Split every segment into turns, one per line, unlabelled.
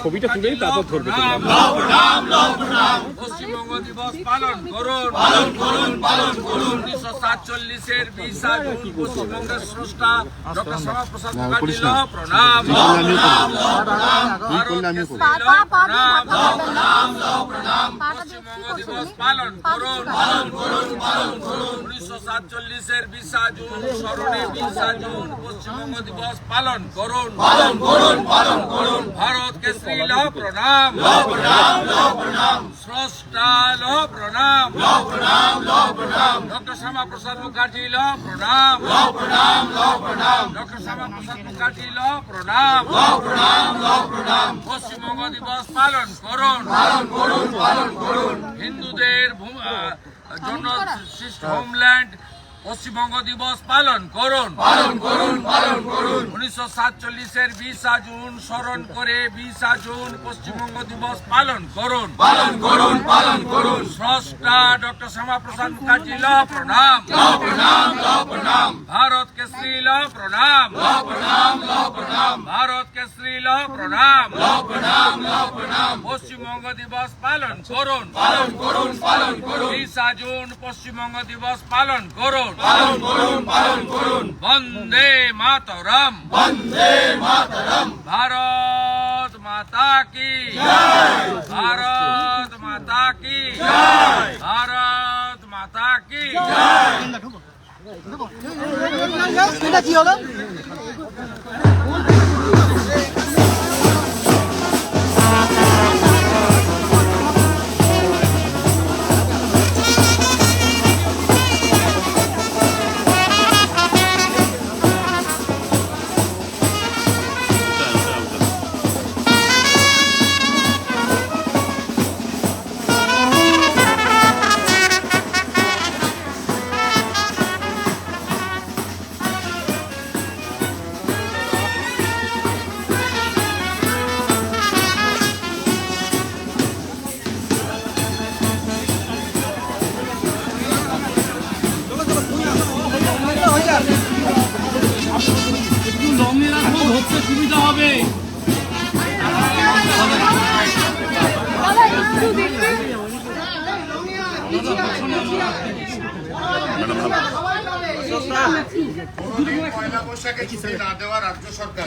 ছবিটা তুলে তারপর ধরবে
পশ্চিমবঙ্গ দিবস পালন করুন পালন করুন পালন করুন উনিশশো সাতচল্লিশের বিশা জুন পশ্চিমবঙ্গের স্রষ্টা ডক্টর শ্যামাপ্রসাদ মুখার্জি প্রণাম প্রণাম পশ্চিমবঙ্গ দিবস পালন করুন পালন করুন পালন করুন উনিশশো সাতচল্লিশের বিশা জুন স্মরণে বিশা জুন পশ্চিমবঙ্গ দিবস পালন করুন। পালন করুন পালন করুন। ভারতকে শ্রীল প্রণাম। প্রণাম স্রষ্টা ল প্রণাম। প্রণাম প্রণাম। ডক্টর শ্যামা প্রসাদ মুখার্জি ল প্রণাম। প্রণাম প্রণাম। ডক্টর শ্যামা প্রসাদ মুখার্জি ল প্রণাম। প্রণাম প্রণাম। পশ্চিমবঙ্গ দিবস পালন করুন। পালন করুন পালন করুন। হিন্দুদের ভূ- আহ, জন্য হোমল্যান্ড পশ্চিমবঙ্গ দিবস পালন করুন। পালন করুন পালন করুন। উনিশশো সাতচল্লিশের বিশা জুন স্মরণ করে বিশা জুন পশ্চিমবঙ্গ দিবস পালন করুন। পালন করুন পালন করুন। স্রষ্টা ডক্টর শ্যামা প্রসাদ মুখার্জি ল প্রণাম। প্রণাম প্রণাম। ভারত কেশরী ল প্রণাম। প্রণাম প্রণাম। কেশরী ল প্রণাম। পশ্চিমবঙ্গ দিবস পালন করুন। পালন করুন পালন করুন। বিশা জুন পশ্চিমবঙ্গ দিবস পালন করুন। পালন করুন পালন করুন। বন্দে মাতরম। বন্দে মাতরম। ভারত মাতা কি ভারত মাতা কি ভারত মাতা কি
এটা কি হলো?
ছুটি না সরকার।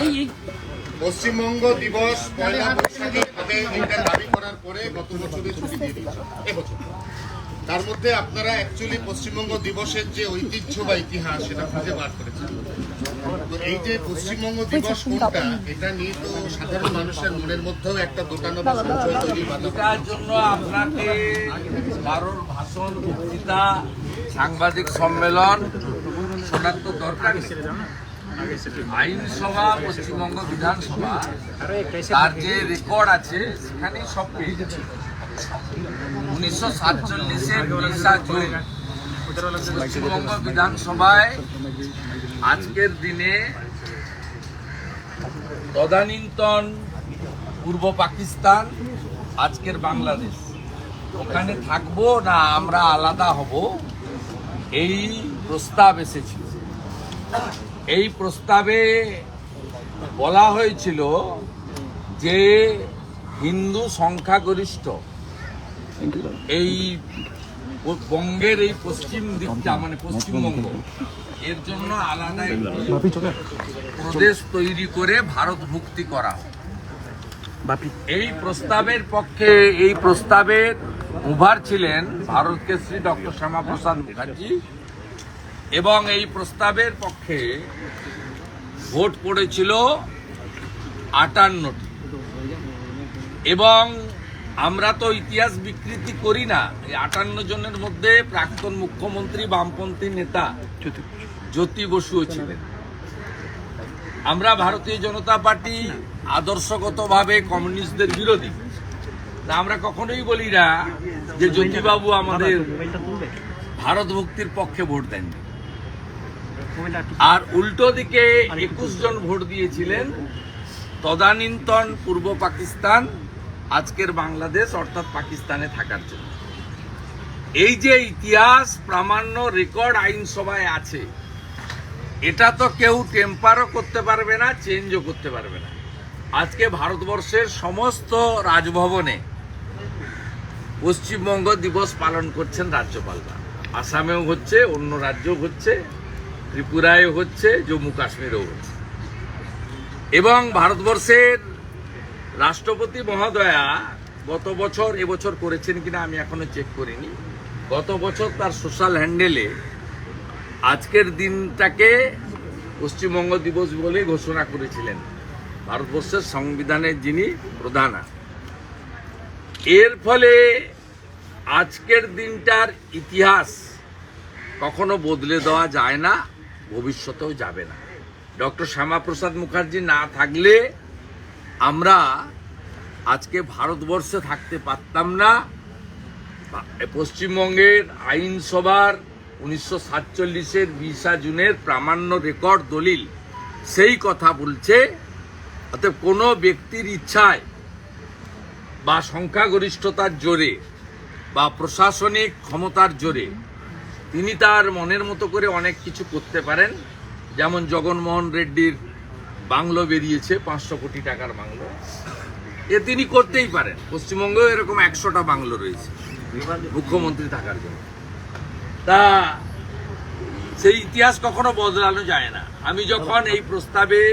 পশ্চিমবঙ্গ দিবস পয়লা বৈশাখে হবে দাবি করার পরে গত বছরে ছুটি দিয়ে দিয়েছে। এবছর। তার মধ্যে আপনারা অ্যাকচুয়ালি পশ্চিমবঙ্গ দিবসের যে ঐতিহ্য বা ইতিহাস, সেটা খুঁজে বার করেছেন। এই যে পশ্চিমবঙ্গ দিবস কোনটা এটা নিয়ে তো সাধারণ মানুষের মনের মধ্যেও একটা বাধা
এটার জন্য আপনাকে কারোর ভাষণ বক্তৃতা সাংবাদিক সম্মেলন শোনার তো দরকার নেই। আইনসভা পশ্চিমবঙ্গ বিধানসভা তার যে রেকর্ড আছে সেখানেই সব পেয়ে যাচ্ছে উনিশশো সাতচল্লিশের বিশা জুন পশ্চিমবঙ্গ বিধানসভায় আজকের দিনে তদানীন্তন পূর্ব পাকিস্তান আজকের বাংলাদেশ। ওখানে থাকব না আমরা আলাদা হব? এই প্রস্তাব এসেছিল। এই প্রস্তাবে বলা হয়েছিল যে হিন্দু সংখ্যাগরিষ্ঠ এই বঙ্গের এই পশ্চিম দিকটা মানে পশ্চিমবঙ্গ এর জন্য আলাদা প্রদেশ তৈরি করে ভারত মুক্তি করা। এই প্রস্তাবের পক্ষে এই প্রস্তাবের উভার ছিলেন ভারত কেশরী ডক্টর শ্যামাপ্রসাদ মুখার্জি এবং এই প্রস্তাবের পক্ষে ভোট পড়েছিল আটান্নটি। এবং আমরা তো ইতিহাস বিকৃতি করি না। এই আটান্ন জনের মধ্যে প্রাক্তন মুখ্যমন্ত্রী বামপন্থী নেতা জ্যোতি বসুও ছিলেন। আমরা ভারতীয় জনতা পার্টি আদর্শগতভাবে কমিউনিস্টদের বিরোধী। তা আমরা কখনোই বলি না যে জ্যোতিবাবু আমাদের ভারত ভক্তির পক্ষে ভোট দেননি। আর উল্টো দিকে একুশ জন ভোট দিয়েছিলেন। তদানীন্তন পূর্ব পাকিস্তান আজকের বাংলাদেশ অর্থাৎ পাকিস্তানে থাকার জন্য। এই যে ইতিহাস, প্রামাণ্য রেকর্ড আইনসভায় আছে, এটা তো কেউ টেম্পারও করতে পারবে না চেঞ্জও করতে পারবে না। আজকে ভারতবর্ষের সমস্ত রাজভবনে পশ্চিমবঙ্গ দিবস পালন করছেন রাজ্যপালরা আসামেও হচ্ছে, অন্য রাজ্যও হচ্ছে ত্রিপুরায় হচ্ছে জম্মু কাশ্মীরেও হচ্ছে। এবং ভারতবর্ষের রাষ্ট্রপতি মহোদয়া গত বছর এবছর করেছেন কিনা আমি এখনও চেক করিনি। গত বছর তার সোশ্যাল হ্যান্ডেলে আজকের দিনটাকে পশ্চিমবঙ্গ দিবস বলে ঘোষণা করেছিলেন। ভারতবর্ষের সংবিধানের যিনি প্রধান। এর ফলে আজকের দিনটার ইতিহাস কখনো বদলে দেওয়া যায় না, ভবিষ্যতেও যাবে না। ডক্টর শ্যামাপ্রসাদ মুখার্জি না থাকলে আমরা আজকে ভারতবর্ষে থাকতে পারতাম না। পশ্চিমবঙ্গের আইনসভার উনিশশো সাতচল্লিশের বিশা জুনের প্রামাণ্য রেকর্ড দলিল সেই কথা বলছে। অতএব কোনো ব্যক্তির ইচ্ছায় বা সংখ্যাগরিষ্ঠতার জোরে বা প্রশাসনিক ক্ষমতার জোরে তিনি তার মনের মতো করে অনেক কিছু করতে পারেন। যেমন জগনমোহন রেড্ডির বাংলো বেরিয়েছে, পাঁচশো কোটি টাকার বাংলো। এ তিনি করতেই পারেন। পশ্চিমবঙ্গেও এরকম একশোটা বাংলো রয়েছে, মুখ্যমন্ত্রী থাকার জন্য। তা সেই ইতিহাস কখনো বদলানো যায় না। আমি যখন এই প্রস্তাবের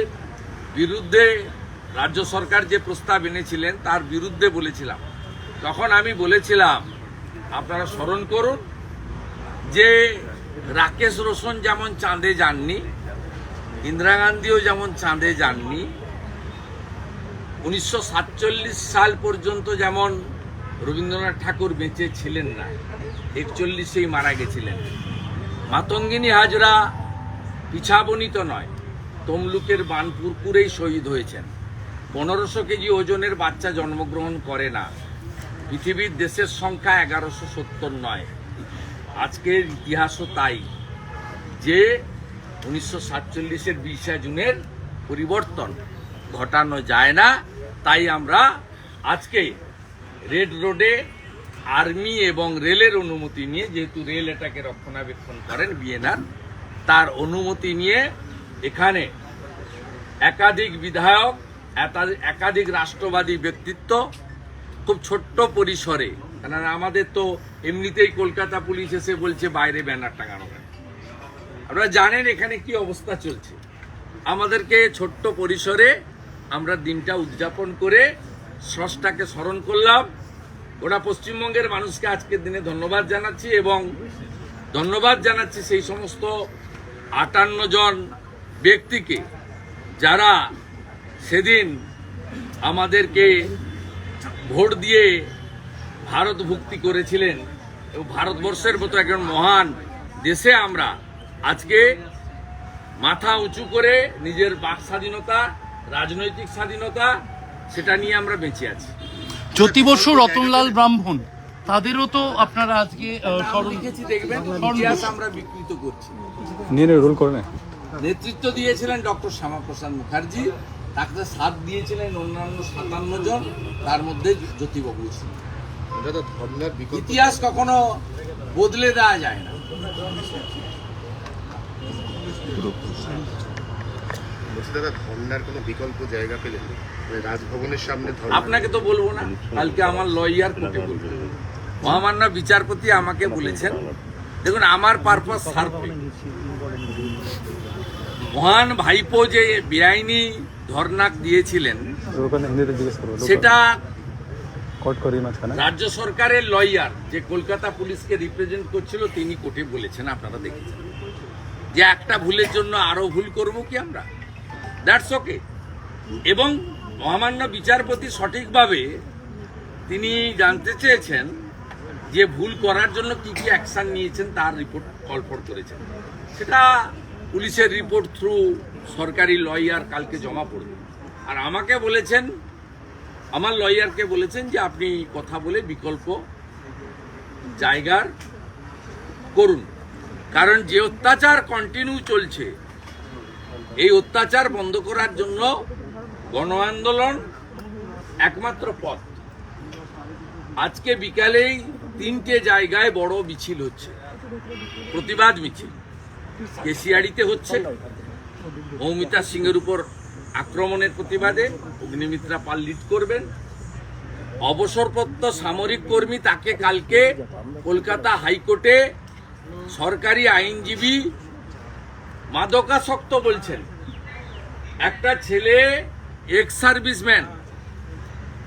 বিরুদ্ধে রাজ্য সরকার যে প্রস্তাব এনেছিলেন, তার বিরুদ্ধে বলেছিলাম। তখন আমি বলেছিলাম, আপনারা স্মরণ করুন যে রাকেশ রোশন যেমন চাঁদে যাননি ইন্দিরা গান্ধীও যেমন চাঁদে যাননি, উনিশশো সাতচল্লিশ সাল পর্যন্ত যেমন রবীন্দ্রনাথ ঠাকুর বেঁচে ছিলেন না, একচল্লিশেই মারা গেছিলেন। মাতঙ্গিনী হাজরা পিছাবনিত নয়, তমলুকের বানপুরপুরেই শহীদ হয়েছেন। পনেরোশো কেজি ওজনের বাচ্চা জন্মগ্রহণ করে না, পৃথিবীর দেশের সংখ্যা এগারোশো সত্তর নয়। আজকের ইতিহাসও তাই। যে উনিশশো সাতচল্লিশের বিশে জুনের পরিবর্তন ঘটানো যায় না। তাই আমরা আজকে রেড রোডে আর্মি এবং রেলের অনুমতি নিয়ে, যেহেতু রেল এটাকে রক্ষণাবেক্ষণ করেন বিএনআর, তার অনুমতি নিয়ে এখানে একাধিক বিধায়ক একাধিক রাষ্ট্রবাদী ব্যক্তিত্ব খুব ছোট্ট পরিসরে, কেননা আমাদের তো এমনিতেই কলকাতা পুলিশ এসে বলছে, বাইরে ব্যানার টাঙানো আপনারা জানেন এখানে কি অবস্থা চলছে। আমাদেরকে ছোট্ট পরিসরে আমরা দিনটা উদযাপন করে স্রষ্টাকে স্মরণ করলাম। ওরা পশ্চিমবঙ্গের মানুষকে আজকের দিনে ধন্যবাদ জানাচ্ছি এবং ধন্যবাদ জানাচ্ছি সেই সমস্ত আটান্ন জন ব্যক্তিকে যারা সেদিন আমাদেরকে ভোট দিয়ে ভারত ভুক্তি করেছিলেন এবং ভারতবর্ষের মতো একজন মহান দেশে আমরা আজকে মাথা উঁচু করে নিজের বাক স্বাধীনতা রাজনৈতিক স্বাধীনতা সেটা নিয়ে আমরা বেঁচে আছি।
জ্যোতি বসু রতনলাল ব্রাহ্মণ তাদেরও তো আপনারা আজকে
দেখবেন ইতিহাস আমরা বিকৃত করছি।
রোল করে
নেতৃত্ব দিয়েছিলেন ডক্টর শ্যামাপ্রসাদ মুখার্জি তাকে সাথ দিয়েছিলেন অন্যান্য সাতান্ন জন তার মধ্যে জ্যোতিবাবু ছিলেন। ইতিহাস কখনো বদলে দেওয়া যায় না
বলছি দাদা ধর্নার কোনো বিকল্প জায়গা পেলেন মানে রাজভবনের সামনে ধর্না।
আপনাকে তো বলব না কালকে আমার লয়ার কোর্টে বলব। মহামান্য বিচারপতি আমাকে বলেছেন দেখুন আমার পারপাস মহান ভাইপো যে বেআইনি ধর্ণা দিয়েছিলেন সেটা রাজ্য সরকারের লয়ার যে কলকাতা পুলিশকে রিপ্রেজেন্ট করছিল তিনি কোর্টে বলেছেন আপনারা দেখেছেন। যে একটা ভুলের জন্য আরও ভুল করব কি আমরা? দ্যাটস ওকে এবং মহামান্য বিচারপতি সঠিকভাবে তিনি জানতে চেয়েছেন যে ভুল করার জন্য কি কি অ্যাকশন নিয়েছেন, তার রিপোর্ট কলফর করেছেন। সেটা পুলিশের রিপোর্ট থ্রু সরকারি লয়ার কালকে জমা পড়বে। আর আমাকে বলেছেন, আমার লয়ারকে বলেছেন যে আপনি কথা বলে বিকল্প জায়গার করুন। কারণ যে অত্যাচার কন্টিনিউ চলছে, এই অত্যাচার বন্ধ করার জন্য গণ আন্দোলন একমাত্র পথ। আজকে বিকালেই তিনটে জায়গায় বড় মিছিল হচ্ছে, প্রতিবাদ মিছিল। কেশিয়াড়িতে হচ্ছে, মৌমিতা সিংয়ের উপর আক্রমণের প্রতিবাদে অগ্নিমিত্রা পাল লিড করবেন। অবসরপ্রাপ্ত সামরিক কর্মী তাকে কালকে কলকাতা হাইকোর্টে সরকারি আইনজীবী মাদকাসক্ত বলছেন। একটা ছেলে এক্স সার্ভিসম্যান